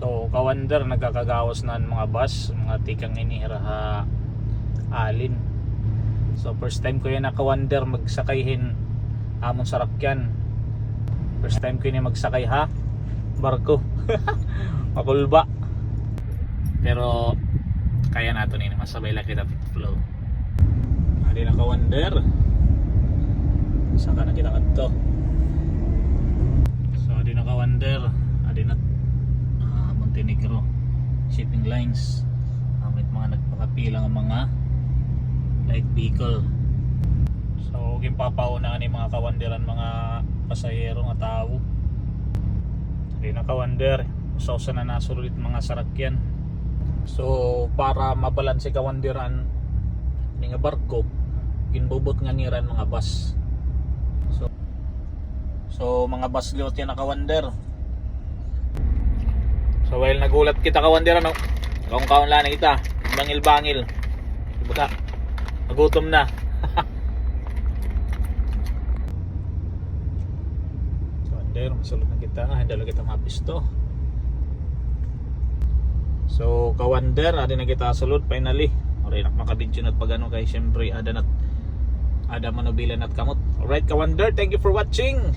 So, kawander, nagkakagawas na mga bus, mga tikang inihira ha, alin. So, first time ko yan nakawander magsakayhin amon sarakyan. First time ko yan magsakay ha, barko. Makulba. Pero, kaya nato ni masabay lang kita flow. Adi na kawander. Saka na kita kadto. So, adi na kawander. Adi na ah, Montenegro shipping lines. Uh, may mga nagpakapilang ang mga light vehicle. So gimpapauna ni mga kawanderan mga pasahero nga tao. Hindi na kawander. Usa na nasulit mga sarakyan so para mabalanse kawanderan ni nga barko ginbubot nga niran mga bus. So so mga bus liot yan na kawander So while nagulat kita kawander ano, kaong kaon lang kita, bangil-bangil. Diba ka? Nagutom na. so under, masulot na kita. Ah, hindi kita mapisto. So kawander, adi na kita sulod finally. Nak makabidyo nat pagano kay syempre ada nat ada manubilan at kamot. Alright kawander, thank you for watching.